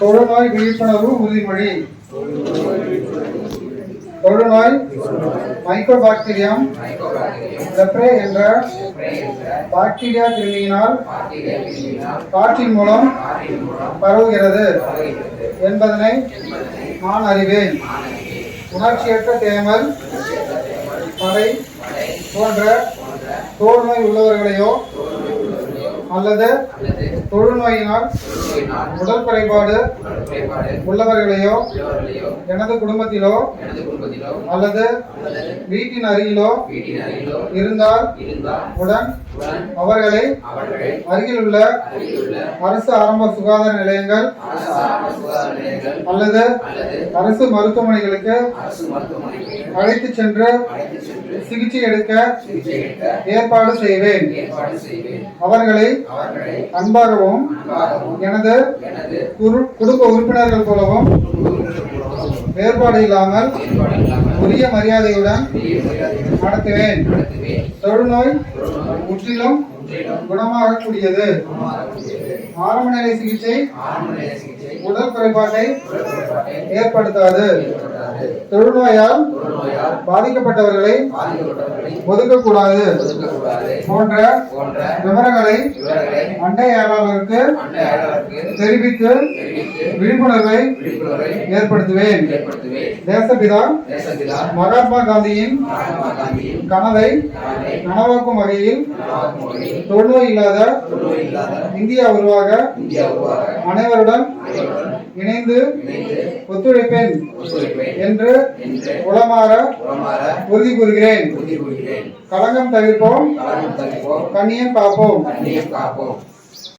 தொழுநோய் விழிப்புணர்வு உறுதிமொழி. தொழுநோய் மைக்கோபாக்டீரியம் லெப்ரே என்ற பாக்டீரியா கிருமியினால் காற்றின் மூலம் பரவுகிறது என்பதனை நான் அறிவேன். உணர்ச்சியற்ற தேமல் படை போன்ற தோல்நோய் உள்ளவர்களையோ அல்லது தொழுநோயினால் உடல் குறைபாடு உள்ளவர்களையோ எனது குடும்பத்திலோ அல்லது வீட்டின் அருகிலோ இருந்தால் உடன் அவர்களை அருகில் உள்ள அரசு ஆரம்ப சுகாதார நிலையங்கள் அல்லது அரசு மருத்துவமனைகளுக்கு அழைத்து சென்று சிகிச்சை எடுக்க ஏற்பாடு செய்வேன். அவர்களை அன்பாகவும் எனது குடும்ப உறுப்பினர்கள் போலவும் வேறுபாடு இல்லாமல் உரிய மரியாதையுடன் நடத்துவேன். தொழுநோய் முற்றிலும் குணமாகக்கூடியது. ஆரம்ப நிலை சிகிச்சை உடல் குறைபாட்டை ஏற்படுத்தாது. தொழுநோயால் பாதிக்கப்பட்டவர்களை ஒதுக்கக்கூடாது. போன்ற விவரங்களை அண்டையாளருக்கு தெரிவித்து விழிப்புணர்வை ஏற்படுத்துவேன். தேசபிதா மகாத்மா காந்தியின் கனவை நனவாக்கும் வகையில் தொழுநோய் இல்லாத இந்தியா உருவாக அனைவருடன் இணைந்து ஒத்துழைப்பேன் என்று உளமாற உறுதி கூறுகிறேன் களங்கம் தவிர்ப்போம் கண்ணியம் காப்போம்.